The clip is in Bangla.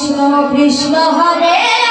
কৃষ্ণ কৃষ্ণ হরে